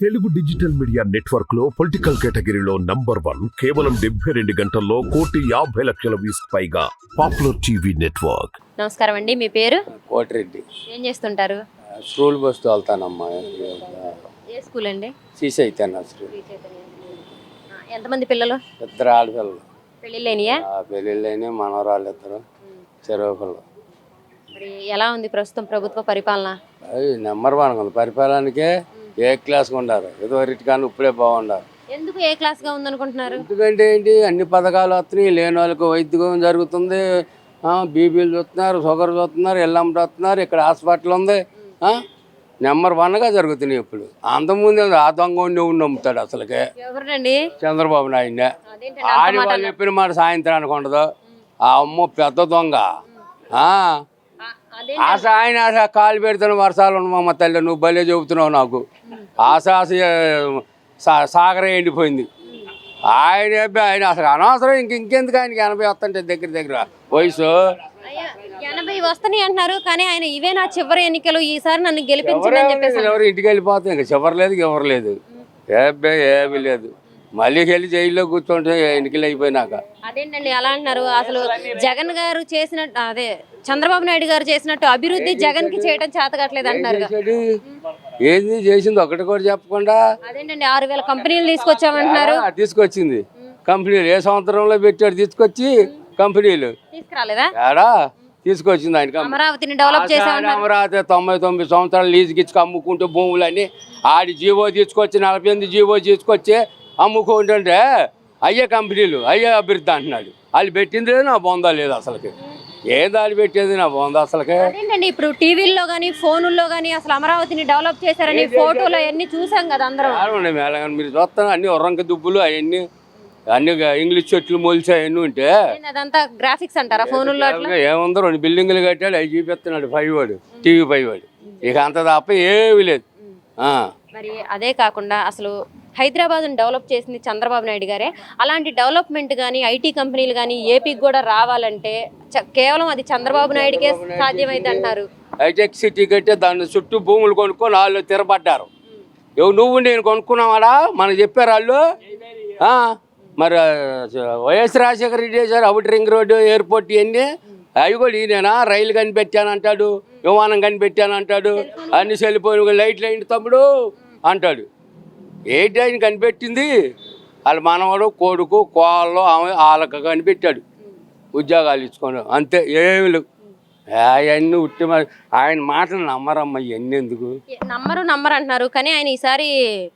Telugu digital media నెట్వర్క్లో political కేటగిరీలో number one కేవలం డెబ్బై రెండు గంటల్లో కోటి యాభై లక్షల వ్యూస్ పైగా పాపులర్ టీవీ నెట్వర్క్. నమస్కారం అండి మీ పేరు? కోటిరెడ్డి. ఏం చేస్తుంటారు? స్కూల్ బస్ తోలుతానమ్మా. ఏ స్కూల్ అండి? ఆ, ఎంతమంది పిల్లలు? ఇద్దరు ఆడపిల్లలు. పెళ్ళిళ్ళేనియా ఆ పెళ్ళిళ్ళని మనవరాళ్ళు ఇద్దరు చెరువు పిల్లలు. మరి ఎలా ఉంది ప్రస్తుతం ప్రభుత్వ పరిపాలన? అవి నెంబర్ వన్ ఉంది పరిపాలనకే ఏ క్లాస్గా ఉండారు ఏదో రిట్ కానీ ఇప్పుడే బాగుండారు ఎందుకు ఏ క్లాస్గా ఉందనుకుంటున్నారు? ఎందుకంటే ఏంటి అన్ని పథకాలు వస్తున్నాయి. లేని వాళ్ళకి వైద్యం జరుగుతుంది. బీపీలు చూస్తున్నారు షుగర్ చూస్తున్నారు ఎల్లం చూస్తున్నారు. ఇక్కడ హాస్పిటల్ ఉంది. నెంబర్ వన్గా జరుగుతున్నాయి ఇప్పుడు. అంతకుముందు ఆ దొంగ ఉండి ఉండి నమ్ముతాడు అసలుకే? ఎవరండి చంద్రబాబు అంత ఆడి వాళ్ళు చెప్పిన మాట సాయంత్రానికి ఉండదు. ఆ అమ్మ పెద్ద దొంగ. ఆశ ఆయన ఆశ కాలు పెడుతున్న వర్షాలు ఉన్నమమ్మ తల్లి నువ్వు భలే చెబుతున్నావు నాకు. ఆశ ఆశ సాగరం ఎండిపోయింది. ఆయన ఆయన అసలు అనవసరం ఇంక ఇంకెందుకు ఆయనకి ఎనభై వస్తుంటే దగ్గర దగ్గర వయసు? ఎనభై వస్తున్నాయి అంటున్నారు కానీ ఆయన ఇవే నా చివరి ఎన్నికలు ఈసారి నన్ను చెప్పేసి ఎవరు ఇంటికి వెళ్ళిపోతాం ఇంకా చివరి లేదు ఎవరు లేదు ఏమీ లేదు. మళ్ళీ వెళ్ళి జైల్లో కూర్చుంటే ఎన్నికలు అయిపోయినాక. అదేంటండి అలా అంటున్నారు? అసలు జగన్ గారు చేసినట్టు అదే చంద్రబాబు నాయుడు గారు చేసినట్టు అభివృద్ధి జగన్కి చేయడం చేతకట్లేదు అంటున్నారు. ఏంది చేసింది? ఒకటి కూడా చెప్పకుండా అదేంటండి? ఆరు వేల కంపెనీలు తీసుకొచ్చామంటున్నారు తీసుకొచ్చింది. కంపెనీలు ఏ సంవత్సరంలో పెట్టాడు? తీసుకొచ్చి కంపెనీలు. తీసుకురాలేదా? ఏడా? తీసుకొచ్చింది ఆయన అమరావతిని డెవలప్ చేసామన్నారు అమరావతి తొంభై తొమ్మిది సంవత్సరాలు లీజుకి ఇచ్చుకు అమ్ముకుంటూ భూములన్నీ ఆడి జీవో తీసుకొచ్చి నలభై ఎనిమిది జీవో తీసుకొచ్చి అమ్ముకుంటుంటే అయ్యే కంపెనీలు అయ్యే అభివృద్ధి అంటున్నాడు. వాళ్ళు పెట్టింది లేదు నా బొందా లేదు అసలుకి. ఏం దాడి పెట్టేది నా బొందా అసలుకి? అదేంటండి ఇప్పుడు టీవీల్లో గానీ ఫోనుల్లో గానీ అసలు అమరావతిని డెవలప్ చేశారని ఫోటోలు అవన్నీ చూసాం కదా అందరం. మేళగాని మీరు చూస్తాను అన్ని ఒర్రంక దుబ్బులు అవన్నీ అన్ని ఇంగ్లీష్ చెట్లు మొలిచి అవన్నీ ఉంటే. అదంతా గ్రాఫిక్స్ అంటారా? ఫోనుల్లో ఏముందో రెండు బిల్డింగులు కట్టాడు అవి చూపిస్తున్నాడు ఫైవ్ వాడు టీవీ ఫైవ్ వాడు ఇక అంత తప్ప ఏమీ లేదు. ఆ. మరి అదే కాకుండా అసలు హైదరాబాద్ డెవలప్ చేసింది చంద్రబాబు నాయుడు గారే. అలాంటి డెవలప్మెంట్ కానీ ఐటీ కంపెనీలు కానీ ఏపీకి కూడా రావాలంటే కేవలం అది చంద్రబాబు నాయుడుకే సాధ్యమైంది అంటున్నారు హైటెక్ సిటీ కట్టే దాని చుట్టూ భూములు కొనుక్కొని వాళ్ళు తిరబడ్డారు నువ్వు నేను కొనుక్కున్నావాడా? మనకు చెప్పారు వాళ్ళు. మరి వైఎస్ రాజశేఖర రెడ్డి చేశారు అవుట్ రింగ్ రోడ్డు ఎయిర్పోర్ట్ ఇవన్నీ అవి కూడా ఈయన రైలు కనిపెట్టాను అంటాడు విమానం కనిపెట్టాను అంటాడు అన్ని సెల్లిపోయిన లైట్లు అయింది తమ్ముడు అంటాడు. ఏంటి ఆయన కనిపెట్టింది? వాళ్ళ మనవడు కొడుకు కోళ్ళు ఆమె వాళ్ళకి కనిపెట్టాడు. ఉద్యోగాలు ఇచ్చుకోండి అంతే ఏమి లేవు. అవన్నీ ఉట్టి ఆయన మాటలు నమ్మరమ్మ ఇవన్నీ ఎందుకు? నమ్మరు నమ్మరు అంటున్నారు. కానీ ఆయన ఈసారి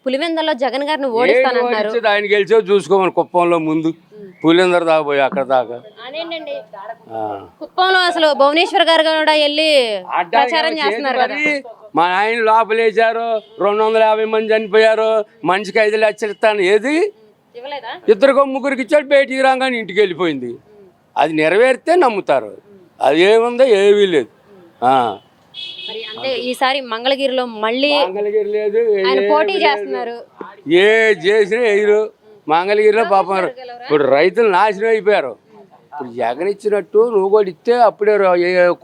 పులివెందల్లో జగన్ గారిని ఓడిస్తానంటున్నారు. ఓడించేది ఆయన గెలిచో చూసుకోమని కుప్పంలో ముందు. పులిందరు దాకా పోయి అక్కడ దాకా. కుప్పంలో అసలు భువనేశ్వర్ గారు కూడా వెళ్ళి ప్రచారం చేస్తున్నారు కదా. మా ఆయన లోపలేశారు. రెండు వందల యాభై మంది చనిపోయారు. మనిషికి ఐదు లక్షలు ఇస్తాను. ఏది? ఇద్దరికో ముగ్గురికి ఇచ్చాడు బయటికి రాగానే ఇంటికి వెళ్ళిపోయింది. అది నెరవేరితే నమ్ముతారు. అది ఏముందో ఏమీ లేదు. అంటే ఈసారి మంగళగిరిలో మళ్ళీ మంగళగిరి లేదు పోటీ చేస్తున్నారు. ఏ చేసినా వేయరు. మంగళగిరిలో పాపం ఇప్పుడు రైతులు నాశనం అయిపోయారు. ఇప్పుడు జగన్ ఇచ్చినట్టు నువ్వు కూడా ఇస్తే అప్పుడే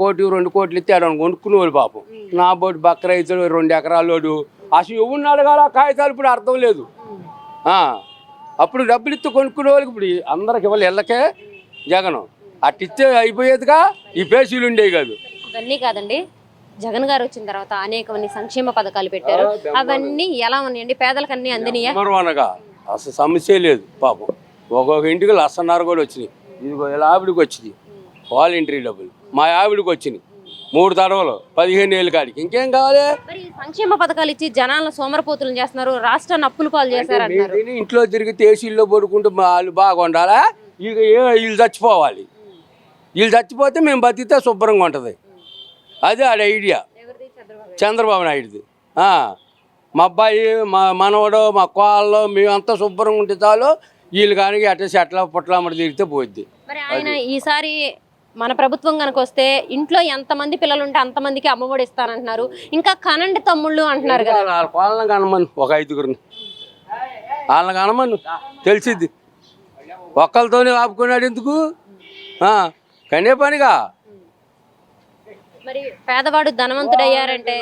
కోటి రెండు కోట్లు ఇస్తే ఆడ కొనుక్కునే వాళ్ళు పాపం. నా బోటి బక్క రైతులు రెండు ఎకరాలోడు అసలు ఎవరిని అడగాల? ఆ కాగితాలు ఇప్పుడు అర్థం లేదు. అప్పుడు డబ్బులు ఇస్తే కొనుక్కునే వాళ్ళకి ఇప్పుడు అందరికి ఇవ్వాలి. ఇళ్ళకే జగన్. అట్టిస్తే అయిపోయేదిగా ఈ పేసీలు ఉండేవి కాదు. ఇవన్నీ కాదండి. జగన్ గారు వచ్చిన తర్వాత అనేకమంది సంక్షేమ పథకాలు పెట్టారు. అవన్నీ ఎలా ఉన్నాయండి? పేదలకు అన్ని అందినయా? వన్గా అసలు సమస్య లేదు పాపం. ఒక్కొక్క ఇంటికి లక్షన్నర కూడా వచ్చినాయి. ఇదిగో ఇలా ఆవిడకి వచ్చింది వాలంటరీ డబ్బులు. మా ఆవిడకి వచ్చినాయి. మూడు తడవలు పదిహేను ఏళ్ళ కాడికి. ఇంకేం కావాలి? మరి ఈ సంక్షేమ పథకాలు ఇచ్చి జనాలను సోమరపోతులు చేస్తున్నారు. రాష్ట్రాన్ని అప్పులు పాలు చేశారు అంటున్నారు ఇంట్లో తిరిగి తేసీల్లో పడుకుంటూ మా వాళ్ళు బాగుండాలా? ఇక ఏ వీళ్ళు చచ్చిపోవాలి. వీళ్ళు చచ్చిపోతే మేము బతికితే శుభ్రంగా ఉంటుంది. అదే ఆడ ఐడియా. చంద్రబాబు. నాయుడుది. ఆ, మా అబ్బాయి మా మనవడు మా కోళ్ళు మేమంతా శుభ్రంగా ఉంటే చాలు వీళ్ళు కానీ అట్లా చెట్ల పుట్లమ్మడి తిరిగితే పోద్ది మరి ఆయన ఈసారి మన ప్రభుత్వం కనుక వస్తే ఇంట్లో ఎంతమంది పిల్లలు ఉంటే అంతమందికి అమ్మఒడి ఇస్తానంటున్నారు. ఇంకా కనండి తమ్ముళ్ళు అంటున్నారు కదా. కనమను ఒక ఐదుగురిని వాళ్ళని కనమను తెలిసిద్ది. ఒక్కరితోనే ఆపుకున్నాడు ఎందుకు? కనే పనిగా. మరి పేదవాడు ధనవంతుడయ్యారంటే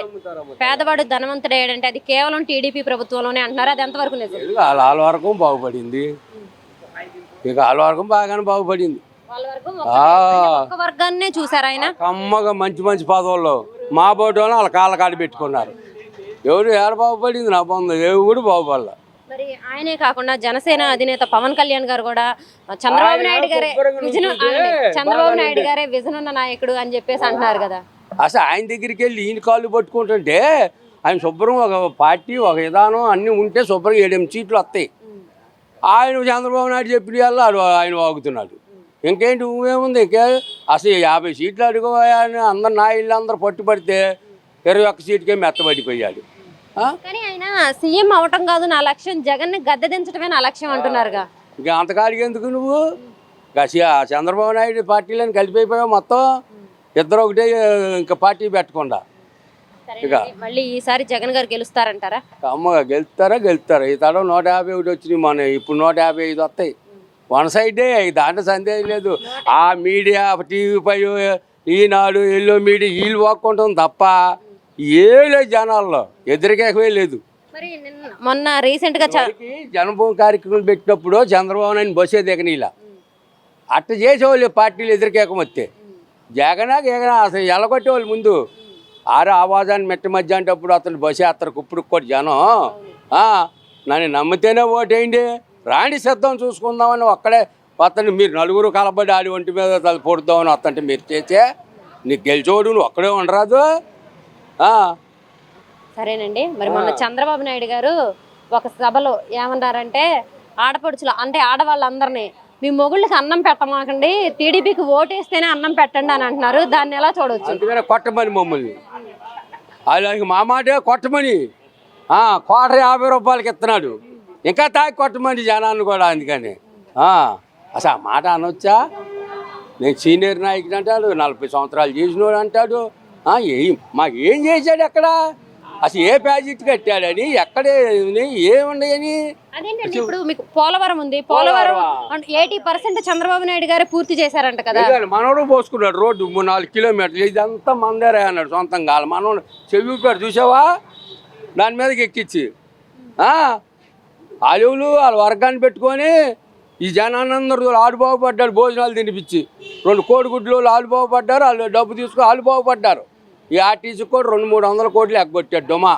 పేదవాడు ధనవంతుడయ్యాడంటే అది కేవలం టీడీపీ ప్రభుత్వంలోనే అంటున్నారు. అది ఎంతవరకు నిజం? వాళ్ళ వరకు బాగుపడింది. ఇక వాళ్ళ వరకు బాగానే బాగుపడింది. వాళ్ళ వర్గాన్నే చూసారు ఆయన. కమ్మగా మంచి మంచి పదవుల్లో మా బోటి వాళ్ళు వాళ్ళ కాళ్ళ కాడ పెట్టుకున్నారు. ఎవరు ఏడ బాగుపడింది? నా పొంద ఎవడు బాగుపడలే. మరి ఆయనే కాకుండా జనసేన అధినేత పవన్ కళ్యాణ్ గారు కూడా చంద్రబాబు నాయుడు గారే విజన్. చంద్రబాబు నాయుడు. గారే విజన్ ఉన్న నాయకుడు అని చెప్పేసి అంటున్నారు కదా. అసలు ఆయన దగ్గరికి వెళ్ళి ఈయన కాళ్ళు పట్టుకుంటుంటే ఆయన శుభ్రం ఒక పార్టీ ఒక విధానం అన్నీ ఉంటే శుభ్రం ఏడెనిమిది సీట్లు వస్తాయి. ఆయన చంద్రబాబు నాయుడు చెప్పిన ఆడు ఆయన వాగుతున్నాడు. ఇంకేంటి నువ్వేముంది ఇంకే అసలు యాభై సీట్లు అడుగుపోయా అని అందరు నా ఇల్లు అందరు పట్టుబడితే ఇరవై ఒక్క సీటుకే మెత్తబడిపోయాడు? కానీ ఆయన సీఎం అవటం కాదు నా లక్ష్యం జగన్ గద్దె దించడమే నా లక్ష్యం అంటున్నారుగా. ఇంకా అంతకాడికి ఎందుకు నువ్వు? చంద్రబాబు నాయుడు పార్టీలను కలిపైపోయావు మొత్తం. ఇద్దరు ఒకటే ఇంకా పార్టీ పెట్టకుండా. సరేనండి. మళ్ళీ ఈసారి జగన్ గారు గెలుస్తారంటారా? అమ్మగా గెలుస్తారా గెలుస్తారా? ఈ తడం నూట యాభై ఒకటి వచ్చినాయి మన ఇప్పుడు నూట యాభై ఐదు వస్తాయి. వన్ సైడే దాంట్లో సందేహం లేదు. ఆ మీడియా టీవీ పై ఈనాడు ఎల్లో మీడియా వీళ్ళు వాక్కుంటుంది తప్ప ఏ లేదు జనాల్లో ఎదురికేకమే లేదు. మరి మొన్న రీసెంట్గా జనభూమి కార్యక్రమం పెట్టినప్పుడు చంద్రబాబు నాయుడు బస్సే దిగనీలా అట్ట చేసేవాళ్ళు పార్టీలు ఎదురికేకం వస్తే జగనా గేగనా అసలు ఎలగొట్టేవాళ్ళు ముందు. ఆరు ఆవాజాన్ని మెట్ట మధ్య అంటప్పుడు అతను బస్సు అత్తరు కుప్పుడు కూడా జనం. నన్ను నమ్మితేనే ఓటేయండి. రాండి సిద్ధం చూసుకుందామని ఒక్కడే అతను మీరు నలుగురు కలబడి ఆడి ఒంటి మీద తల పొడుద్దామని వస్తుంటే మీరు చేసే నీకు గెలిచోడు నువ్వు ఒక్కడే ఉండరాదు. సరేనండి. మరి మొన్న చంద్రబాబు నాయుడు గారు ఒక సభలో ఏమన్నారంటే ఆడపడుచులు అంటే ఆడవాళ్ళందరినీ మీ మొగుళ్ళకి అన్నం పెట్టమాకండి టీడీపీకి ఓటేస్తేనే అన్నం పెట్టండి అని అంటున్నారు. దాన్ని ఎలా చూడవచ్చు అందుకనే కొట్టమని మమ్మల్ని. అలాగే మా మాటే కొట్టమని. కోట యాభై రూపాయలకి ఇస్తున్నాడు. ఇంకా తాగి కొట్టమని జనాన్ని కూడా అందుకని. అసలు ఆ మాట అనొచ్చా? నేను సీనియర్ నాయకుడు అంటాడు నలభై సంవత్సరాలు చేసినోడు అంటాడు. ఏం మాకు ఏం చేశాడు ఎక్కడ అసలు ఏ ప్రాజెక్ట్ కట్టాడని ఎక్కడే ఏమున్నాయని అదేంటండి ఇప్పుడు మీకు పోలవరం ఉంది. పోలవరం ఎయిటీ పర్సెంట్ చంద్రబాబు నాయుడు గారే పూర్తి చేశారంట కదా. మనోడు పోసుకున్నాడు రోడ్డు మూడు నాలుగు కిలోమీటర్లు. ఇదంతా మందేరే అన్నాడు సొంతం కాదు మనోడు చెవి చూసావా? దాని మీదకి ఎక్కించి అలువులు వాళ్ళ వర్గాన్ని పెట్టుకొని ఈ జనానందరూ ఆడు బాగుపడ్డాడు భోజనాలు తినిపించి. రెండు కోడిగుడ్లు ఆలు బాగుపడ్డారు వాళ్ళు డబ్బు తీసుకుని ఆలు బాగుపడ్డారు. ఈ ఆర్టీసీ కూడా రెండు మూడు వందల కోట్లు ఎగ్గొట్టాడు డొమా.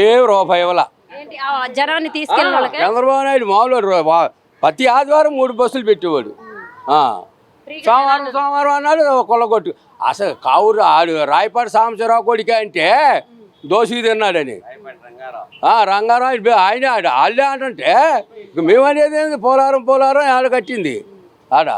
ఏ రూపాయి జనాన్ని చంద్రబాబు నాయుడు మామూలు ప్రతి ఆదివారం మూడు బస్సులు పెట్టేవాడు. సోమవారం సోమవారం అన్నాడు కొల్లగొట్టు. అసలు కావురు ఆడు రాయపాటి సాంబశివరావు కొడుక అంటే దోషి తిన్నాడని. రంగారావు ఆయన ఆడ వాళ్ళే అంటే మేమనేది ఏంది? పోలారం పోలారం ఆడ కట్టింది. ఆడ.